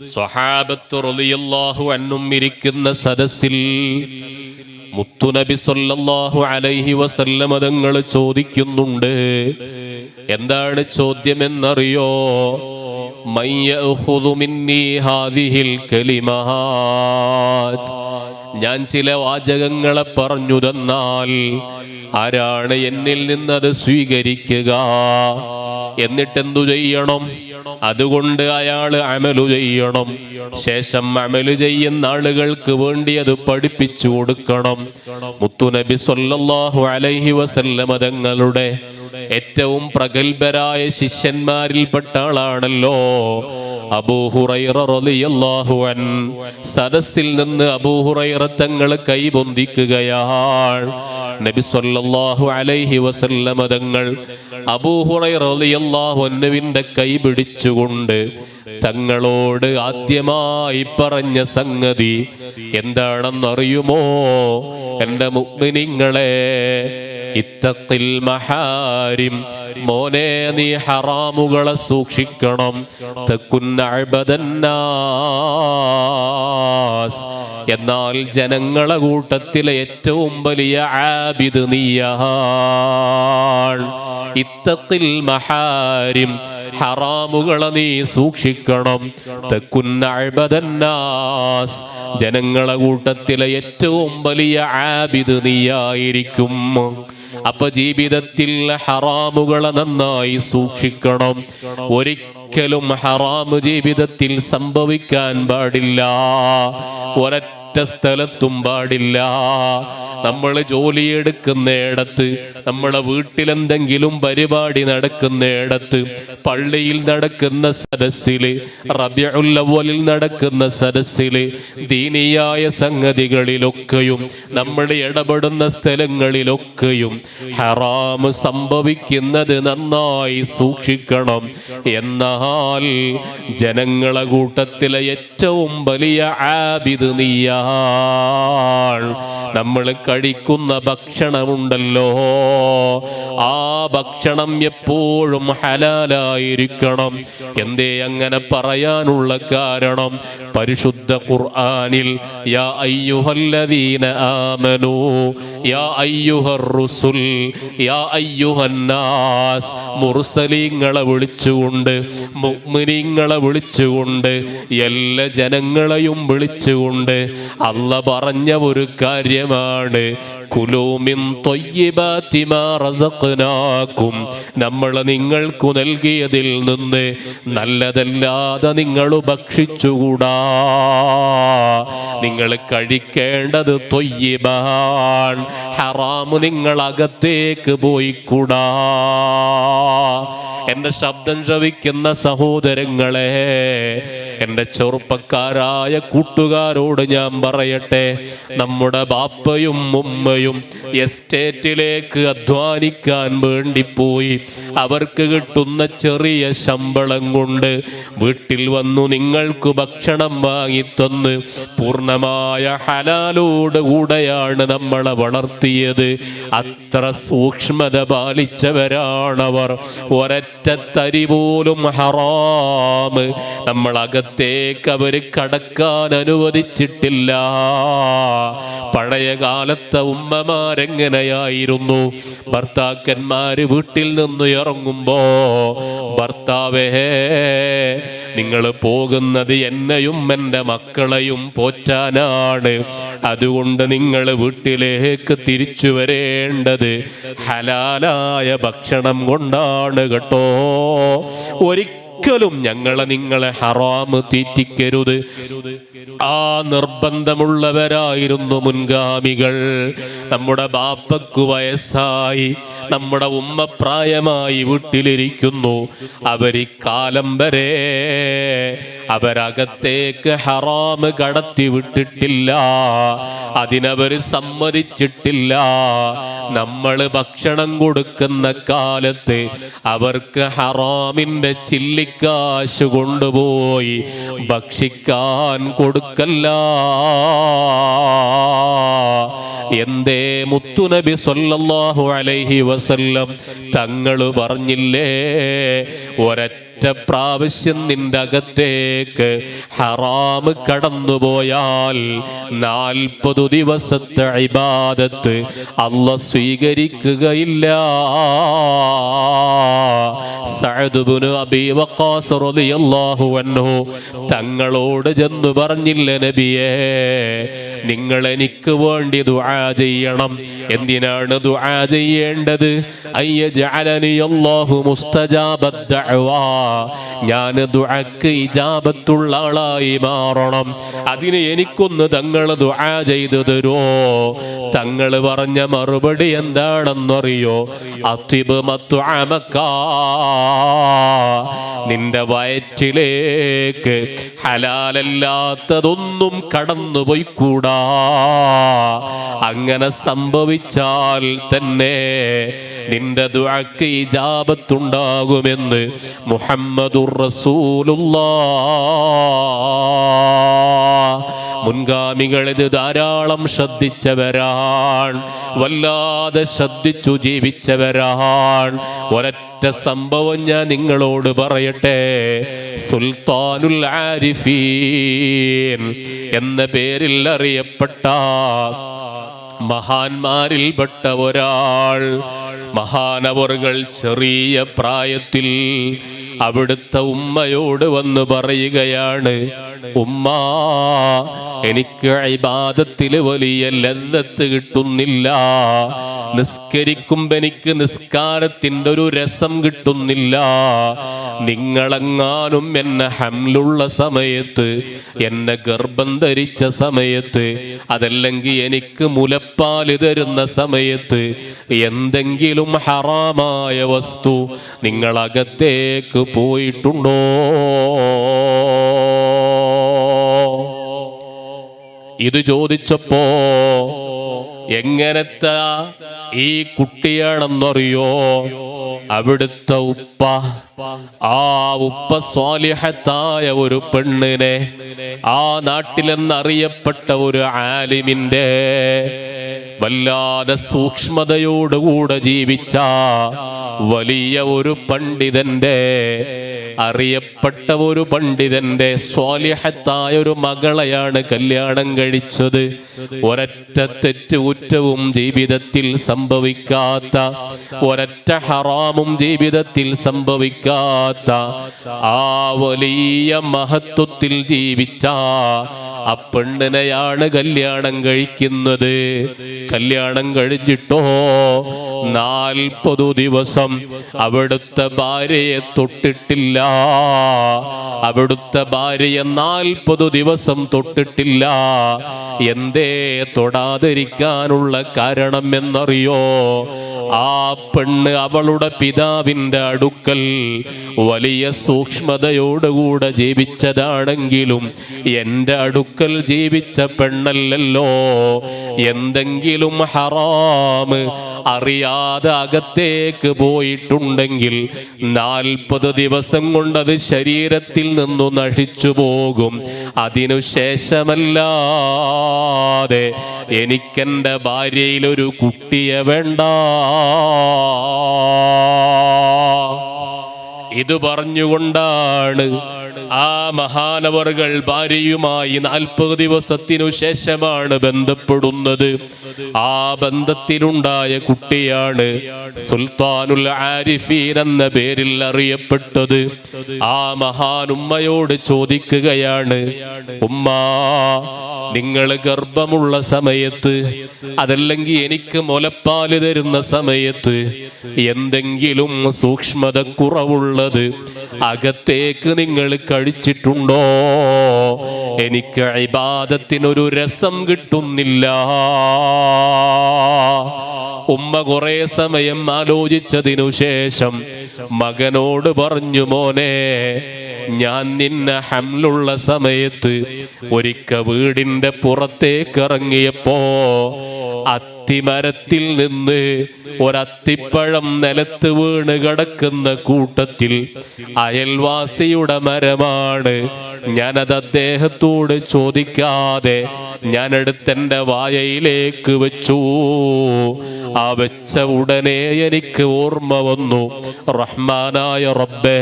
സ്വഹാബത്ത് റളിയല്ലാഹു അന്നും ഇരിക്കുന്ന സദസ്സിൽ മുത്തുനബി സല്ലല്ലാഹു അലൈഹി വസല്ലമ തങ്ങൾ ചോദിക്കുന്നുണ്ട്. എന്താണ് ചോദ്യമെന്നറിയോ? ഞാൻ ചില വാചകങ്ങളെ പറഞ്ഞു തന്നാൽ ആരാണ് എന്നിൽ നിന്നത് സ്വീകരിക്കുക? എന്നിട്ടെന്തു ചെയ്യണം? അതുകൊണ്ട് അയാൾ അമലു ചെയ്യണം. ശേഷം അമലു ചെയ്യുന്ന ആളുകൾക്ക് വേണ്ടി അത് പഠിപ്പിച്ചു കൊടുക്കണം. മുത്തുനബി സൊല്ലാഹു അലൈഹി വസല്ലമ തങ്ങളുടെ ഏറ്റവും പ്രഗത്ഭരായ ശിഷ്യന്മാരിൽപ്പെട്ട ആളാണല്ലോ. അബൂഹുറൈറ റളിയല്ലാഹു അൻ സദസ്സിൽ നിന്ന് അബൂഹുറൈറ തങ്ങൾ കൈപൊന്തിക്കുകയാണ് നബി സല്ലല്ലാഹു അലൈഹി വസല്ലമ തങ്ങൾ അബൂഹുറൈറ റളിയല്ലാഹു അൻഹുവിന്റെ കൈ പിടിച്ചുകൊണ്ട് തങ്ങളോട് ആദ്യമായി പറഞ്ഞ സംഗതി എന്താണെന്നറിയുമോ? എന്റെ മുഗ്മിനിങ്ങളെ ഇത്തത്തിൽ മഹാരിം മോനെ നീ ഹറാമുകളെ സൂക്ഷിക്കണം. തെക്കുന്നാസ് എന്നാൽ ജനങ്ങളെ കൂട്ടത്തിലെ ഏറ്റവും വലിയ ആബിദ് നീയ ഇത്തത്തിൽ മഹാരിം ഹറാമുകളെ നീ സൂക്ഷിക്കണം. തെക്കുന്ന അഴ്ബദന്നാസ് ജനങ്ങളെ കൂട്ടത്തിലെ ഏറ്റവും വലിയ ആബിദ് നീയായിരിക്കും. അപ്പൊ ജീവിതത്തിൽ ഹറാമുകളെ നന്നായി സൂക്ഷിക്കണം. ഒരിക്കലും ഹറാമു ജീവിതത്തിൽ സംഭവിക്കാൻ പാടില്ല. സ്ഥലത്തും പാടില്ല. നമ്മൾ ജോലിയെടുക്കുന്നിടത്ത് നമ്മളെ വീട്ടിലെന്തെങ്കിലും പരിപാടി നടക്കുന്നിടത്ത് പള്ളിയിൽ നടക്കുന്ന സദസ്സിൽ റബ്യഉല്ലവലിൽ നടക്കുന്ന സദസ്സിൽ ദീനിയായ സംഗതികളിലൊക്കെയും നമ്മൾ ഇടപെടുന്ന സ്ഥലങ്ങളിലൊക്കെയും ഹറാം സംഭവിക്കുന്നത് നന്നായി സൂക്ഷിക്കണം. എന്നാൽ ജനങ്ങളെ കൂട്ടത്തിലെ ഏറ്റവും വലിയ ആബിദ് നമ്മൾ കഴിക്കുന്ന ഭക്ഷണമുണ്ടല്ലോ. ആ ഭക്ഷണം എപ്പോഴും ഹലാലായിരിക്കണം. എന്തേ അങ്ങനെ പറയാനുള്ള കാരണം? പരിശുദ്ധ ഖുർആനിൽ യാ അയ്യുഹല്ലദീന ആമനു യാ അയ്യുഹർ റുസുൽ യാ അയ്യുഹന്നാസ് മുർസലീങ്ങളെ വിളിച്ചുകൊണ്ട് മുഅ്മിനീങ്ങളെ വിളിച്ചുകൊണ്ട് എല്ലാ ജനങ്ങളെയും വിളിച്ചുകൊണ്ട് അല്ല പറഞ്ഞ ഒരു കാര്യമാണ്. കുലൂമിൻ തൊയ്യബാത്തി മാ റസഖ്നാക്കും നമ്മൾ നിങ്ങൾക്ക് നൽകിയതിൽ നിന്ന് നല്ലതല്ലാതെ നിങ്ങൾ ഭക്ഷിച്ചുകൂടാ. നിങ്ങൾ കഴിക്കേണ്ടത് തൊയ്യബാൻ ഹറാമു നിങ്ങൾ അകത്തേക്ക് പോയിക്കൂടാ. എന്റെ ശബ്ദം ശ്രവിക്കുന്ന സഹോദരങ്ങളെ എന്റെ ചെറുപ്പക്കാരായ കൂട്ടുകാരോട് ഞാൻ പറയട്ടെ നമ്മുടെ ബാപ്പയും ഉമ്മയും എസ്റ്റേറ്റിലേക്ക് അധ്വാനിക്കാൻ വേണ്ടിപ്പോയി. അവർക്ക് കിട്ടുന്ന ചെറിയ ശമ്പളം കൊണ്ട് വീട്ടിൽ വന്നു നിങ്ങൾക്ക് ഭക്ഷണം വാങ്ങിത്തന്ന് പൂർണമായ ഹലാലോട് കൂടെയാണ് നമ്മളെ വളർത്തിയത്. അത്ര സൂക്ഷ്മത പാലിച്ചവരാണവർ. ഒരറ്റ തരി പോലും ഹറാമ് നമ്മൾ അകത്തേക്ക് അവർ കടക്കാൻ അനുവദിച്ചിട്ടില്ല. പഴയ കാലത്തെ ഉമ്മമാരെങ്ങനെയായിരുന്നു ഭർത്താക്കന്മാര് വീട്ടിൽ നിന്ന് ഇറങ്ങുമ്പോ ഭർത്താവേ നിങ്ങൾ പോകുന്നത് എന്നെയും എന്റെ മക്കളെയും പോറ്റാനാണ്. അതുകൊണ്ട് നിങ്ങൾ വീട്ടിലേക്ക് തിരിച്ചു വരേണ്ടത് ഹലാലായ ഭക്ഷണം കൊണ്ടാണ് കേട്ടോ. ഒരിക്കലും ഒരിക്കലും ഞങ്ങളെ നിങ്ങളെ ഹറാമ് തീറ്റിക്കരുത്. ആ നിർബന്ധമുള്ളവരായിരുന്നു മുൻഗാമികൾ. നമ്മുടെ ബാപ്പക്കു വയസ്സായി നമ്മുടെ ഉമ്മ പ്രായമായി വീട്ടിലിരിക്കുന്നു. അവരിക്കാലം വരെ അവരകത്തേക്ക് ഹറാമ് കടത്തി വിട്ടിട്ടില്ല. അതിനവർ സമ്മതിച്ചിട്ടില്ല. നമ്മൾ ഭക്ഷണം കൊടുക്കുന്ന കാലത്ത് അവർക്ക് ഹറാമിന്റെ ചില്ലിക്കാശ് കൊണ്ടുപോയി ഭക്ഷിക്കാൻ കൊടുക്കല്ല. എന്തേ മുത്തുനബി സൊല്ലാഹു അലൈഹി വസല്ലം തങ്ങൾ പറഞ്ഞില്ലേ? ഒരൊറ്റ ഒരൊറ്റ പ്രാവശ്യം നിന്റെ അകത്തേക്ക് ഹറാമ് കടന്നുപോയാൽ നാൽപ്പതു ദിവസത്തെ ഇബാദത്ത് അല്ല സ്വീകരിക്കുകയില്ല. സഅദുബ്നു അബീ വഖാസ് തങ്ങളോട് ചെന്നു പറഞ്ഞില്ല നബിയേ നിങ്ങൾ എനിക്ക് വേണ്ടി ദുആ ചെയ്യണം. എന്തിനാണ് ദുആ ചെയ്യേണ്ടത്? അയ്യജഅലനി അല്ലാഹു മുസ്തജാബദ് ദഅവാ. ഞാൻ ദുആക്ക് ഇജാബത്തുള്ള ആളായി മാറണം. അതിന് എനിക്കൊന്ന് തങ്ങൾ ദുആ ചെയ്തു തരുമോ തങ്ങൾ പറഞ്ഞ മറുപടി എന്താണെന്നറിയോ? അത്തിബ് മത്തുഅമക്ക നിന്റെ വയറ്റിലേക്ക് ഹലാലല്ലാത്തതൊന്നും കടന്നു പോയിക്കൂടാ അങ്ങനെ സംഭവിച്ചാൽ തന്നെ നിന്റെ ദുഴക്ക് ഇജാബത്തുണ്ടാകുമെന്ന് മുഹമ്മദുർ റസൂലുള്ളാഹ് മുൻഗാമികൾ ഇത് ധാരാളം ശ്രദ്ധിച്ചവരാണ്. വല്ലാതെ ശ്രദ്ധിച്ചു ജീവിച്ചവരാണ്. ഒരൊറ്റ സംഭവം ഞാൻ നിങ്ങളോട് പറയട്ടെ. സുൽത്താനുൽ ആരിഫീൻ എന്ന പേരിൽ അറിയപ്പെട്ട മഹാന്മാരിൽപ്പെട്ട ഒരാൾ. മഹാനവറുകൾ ചെറിയ പ്രായത്തിൽ അവിടുത്തെ ഉമ്മയോട് വന്ന് പറയുകയാണ് ഉമ്മ എനിക്ക് ഇബാദത്തിൽ വലിയ ലല്ലത്ത് കിട്ടുന്നില്ല. നിസ്കരിക്കുമ്പോ എനിക്ക് നിസ്കാരത്തിന്റെ ഒരു രസം കിട്ടുന്നില്ല. നിങ്ങളെങ്ങാനും എന്നെ ഹംലുള്ള സമയത്ത് എന്നെ ഗർഭം ധരിച്ച സമയത്ത് അതല്ലെങ്കിൽ എനിക്ക് മുലപ്പാൽ തരുന്ന സമയത്ത് എന്തെങ്കിലും ഹറാമായ വസ്തു നിങ്ങളകത്തേക്ക് പോയിട്ടുണ്ടോ? ഇത് ചോദിച്ചപ്പോ എങ്ങനത്തെ ഈ കുട്ടിയാണെന്നറിയോ? അവിടുത്തെ ഉപ്പ ആ ഉപ്പ സ്വാലിഹത്തായ ഒരു പെണ്ണിനെ ആ നാട്ടിലെന്നറിയപ്പെട്ട ഒരു ആലിമിന്റെ വല്ലാതെ സൂക്ഷ്മതയോടുകൂടെ ജീവിച്ച വലിയ ഒരു പണ്ഡിതന്റെ അറിയപ്പെട്ട ഒരു പണ്ഡിതന്റെ സ്വാലിഹത്തായ ഒരു മകളെയാണ് കല്യാണം കഴിച്ചത്. ഒരൊറ്റ തെറ്റ് ഉറ്റവും ജീവിതത്തിൽ സംഭവിക്കാത്ത ഒരൊറ്റ ഹറാമും ജീവിതത്തിൽ സംഭവിക്കാത്ത ആ വലിയ മഹത്വത്തിൽ ജീവിച്ച ആ കല്യാണം കഴിക്കുന്നത്. കല്യാണം കഴിഞ്ഞിട്ടോ? നാൽപ്പതു ദിവസം അവിടുത്തെ ഭാര്യയെ തൊട്ടിട്ടില്ല. അവിടുത്തെ ഭാര്യയെ നാൽപ്പതു ദിവസം തൊട്ടിട്ടില്ല. എന്തേ തൊടാതിരിക്കാനുള്ള കാരണം എന്നറിയോ ആ പെണ്ണ് അവളുടെ പിതാവിന്റെ അടുക്കൽ വലിയ സൂക്ഷ്മതയോടുകൂടെ ജീവിച്ചതാണെങ്കിലും എന്റെ അടുക്കൽ ജീവിച്ച പെണ്ണല്ലല്ലോ. എന്തെങ്കിലും ഹറാമ് അറിയാതെ അകത്തേക്ക് പോയിട്ടുണ്ടെങ്കിൽ നാൽപ്പത് ദിവസം കൊണ്ടത് ശരീരത്തിൽ നിന്നു നശിച്ചു പോകും. അതിനു ശേഷമല്ലാതെ എനിക്കെന്റെ ഭാര്യയിലൊരു കുട്ടിയെ വേണ്ട. ഇത് പറഞ്ഞുകൊണ്ടാണ് ആ മഹാനവറുകൾ ഭാര്യയുമായി നാൽപ്പത് ദിവസത്തിനു ശേഷമാണ് ബന്ധപ്പെടുന്നത്. ആ ബന്ധത്തിലുണ്ടായ കുട്ടിയാണ് സുൽത്താനുൽ ആരിഫീൻ എന്ന പേരിൽ അറിയപ്പെട്ടത്. ആ മഹാനുമ്മയോട് ചോദിക്കുകയാണ് ഉമ്മ നിങ്ങൾ ഗർഭമുള്ള സമയത്ത് അതല്ലെങ്കിൽ എനിക്ക് മുലപ്പാൽ തരുന്ന സമയത്ത് എന്തെങ്കിലും സൂക്ഷ്മത കുറവുള്ളത് അകത്തേക്ക് നിങ്ങൾ കഴിച്ചിട്ടുണ്ടോ? എനിക്ക് ഇബാദത്തിനൊരു രസം കിട്ടുന്നില്ല. ഉമ്മ കുറെ സമയം ആലോചിച്ചതിനു ശേഷം മകനോട് പറഞ്ഞു മോനെ ഞാൻ നിന്നെ ഹംലുള്ള സമയത്ത് ഒരിക്ക വീടിന്റെ പുറത്തേക്ക് ഇറങ്ങിയപ്പോ അത്തിമരത്തിൽ നിന്ന് ഒരത്തിപ്പഴം നിലത്ത് വീണ് കിടക്കുന്ന കൂട്ടത്തിൽ അയൽവാസിയുടെ മരമാണ്. ഞാനത് അദ്ദേഹത്തോട് ചോദിക്കാതെ ഞാൻ എടുത്തെന്റെ വായയിലേക്ക് വെച്ചു. ആ വെച്ച ഉടനെ എനിക്ക് ഓർമ്മ വന്നു. റഹ്മാനായ റബ്ബേ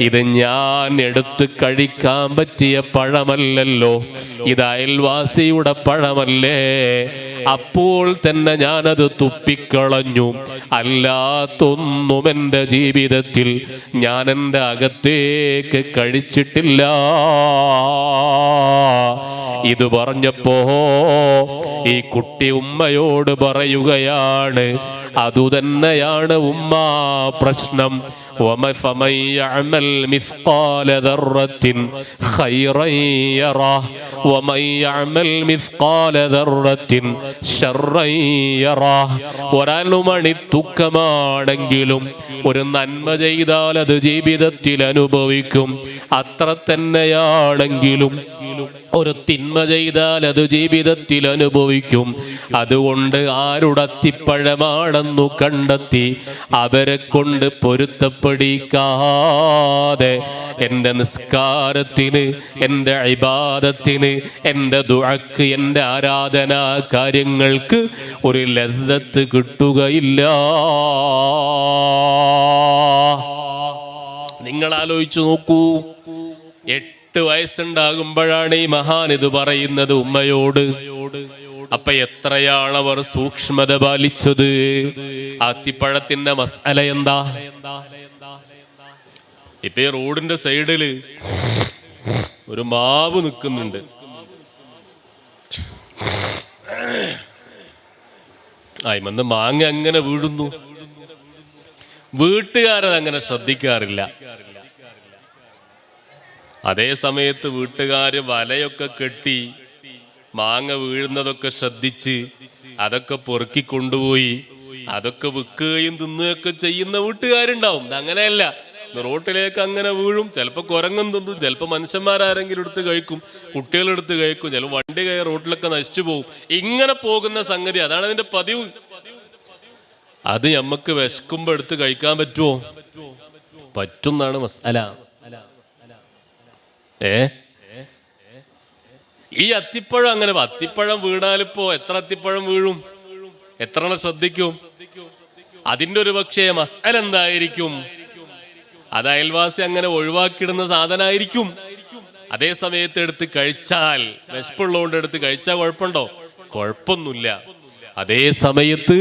ഇത് ഞാൻ എടുത്ത് കഴിക്കാൻ പറ്റിയ പഴമല്ലല്ലോ. ഇത് അയൽവാസിയുടെ പഴമല്ലേ. അപ്പോൾ തന്നെ ഞാനത് തുപ്പിക്കളഞ്ഞു. അല്ലാത്തൊന്നും എന്റെ ജീവിതത്തിൽ ഞാൻ എന്റെ അകത്തേക്ക് കഴിച്ചിട്ടില്ല. ഇത് പറഞ്ഞപ്പോ ഈ കുട്ടി ഉമ്മയോട് പറയുകയാണ് അതുതന്നെയാണ് ഉമ്മ പ്രശ്നം. فمن يعمل مثقال ذرة خيرا يره ومن يعمل مثقال ذرة شرا يره ഒരനുമണി തുക്കമാണെങ്കിലും ഒരു നന്മ ചെയ്താൽ അത് ജീവിതത്തിൽ അനുഭവിക്കും അത്ര തന്നെയാണെങ്കിലും ഒരു തിന്മ ചെയ്താൽ അത് ജീവിതത്തിൽ അനുഭവിക്കും. അതുകൊണ്ട് ആരുടത്തിപ്പഴമാണെന്നു കണ്ടെത്തി അവരെ കൊണ്ട് പൊരുത്തപ്പെടിക്കാതെ എന്റെ നിസ്കാരത്തിന് എന്റെ അഭിബാധത്തിന് എന്റെ ദുഴക്ക് എന്റെ ആരാധനാ കാര്യങ്ങൾക്ക് ഒരു ലദ്ദത്ത് കിട്ടുകയില്ല. നിങ്ങൾ ആലോചിച്ചു നോക്കൂ. എട്ട് വയസ്സുണ്ടാകുമ്പോഴാണ് ഈ മഹാൻ ഇത് പറയുന്നത് ഉമ്മയോട്. അപ്പൊ എത്രയാണ് അവർ സൂക്ഷ്മത പാലിച്ചത്? അത്തിപ്പഴത്തിന്റെ മസാല എന്താ? ഇപ്പൊ ഈ റോഡിന്റെ സൈഡിൽ ഒരു മാവ് നിൽക്കുന്നുണ്ട്. ആയിമന്ന് മാങ്ങ അങ്ങനെ വീഴുന്നു? വീട്ടുകാരത് അങ്ങനെ ശ്രദ്ധിക്കാറില്ല. അതേ സമയത്ത് വീട്ടുകാര് വലയൊക്കെ കെട്ടി മാങ്ങ വീഴുന്നതൊക്കെ ശ്രദ്ധിച്ച് അതൊക്കെ പൊറുക്കി കൊണ്ടുപോയി അതൊക്കെ വിൽക്കുകയും തിന്നുകയൊക്കെ ചെയ്യുന്ന വീട്ടുകാരുണ്ടാവും. അങ്ങനെയല്ല. റോട്ടിലേക്ക് അങ്ങനെ വീഴും. ചിലപ്പോൾ കുരങ്ങും തിന്നും. ചിലപ്പോൾ മനുഷ്യന്മാരാരെങ്കിലും എടുത്ത് കഴിക്കും. കുട്ടികളെടുത്ത് കഴിക്കും. ചിലപ്പോൾ വണ്ടി കയറി റോട്ടിലൊക്കെ നശിച്ചു പോകും. ഇങ്ങനെ പോകുന്ന സംഗതി അതാണ് അതിന്റെ പതിവ്. അത് നമുക്ക് വിശക്കുമ്പോ എടുത്ത് കഴിക്കാൻ പറ്റുമോ പറ്റുന്നാണ് മസാല ഏ? ഈ അത്തിപ്പഴം അങ്ങനെ അത്തിപ്പഴം വീണാലിപ്പോ എത്ര അത്തിപ്പഴം വീഴും? എത്ര ശ്രദ്ധിക്കും? അതിന്റെ ഒരു പക്ഷേ മസാല എന്തായിരിക്കും? അത് അയൽവാസി അങ്ങനെ ഒഴിവാക്കിയിടുന്ന സാധനമായിരിക്കും അതേ സമയത്ത് എടുത്ത് കഴിച്ചാൽ വിശപ്പുള്ളതുകൊണ്ട് എടുത്ത് കഴിച്ചാൽ കുഴപ്പമുണ്ടോ? കുഴപ്പമൊന്നുമില്ല. അതേ സമയത്ത്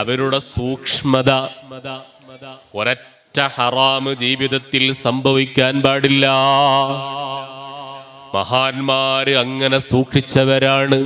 അവരുടെ സൂക്ഷ്മത ഒരൊറ്റ ഹറാമ് ജീവിതത്തിൽ സംഭവിക്കാൻ പാടില്ല. മഹാന്മാര് അങ്ങനെ സൂക്ഷിച്ചവരാണ്.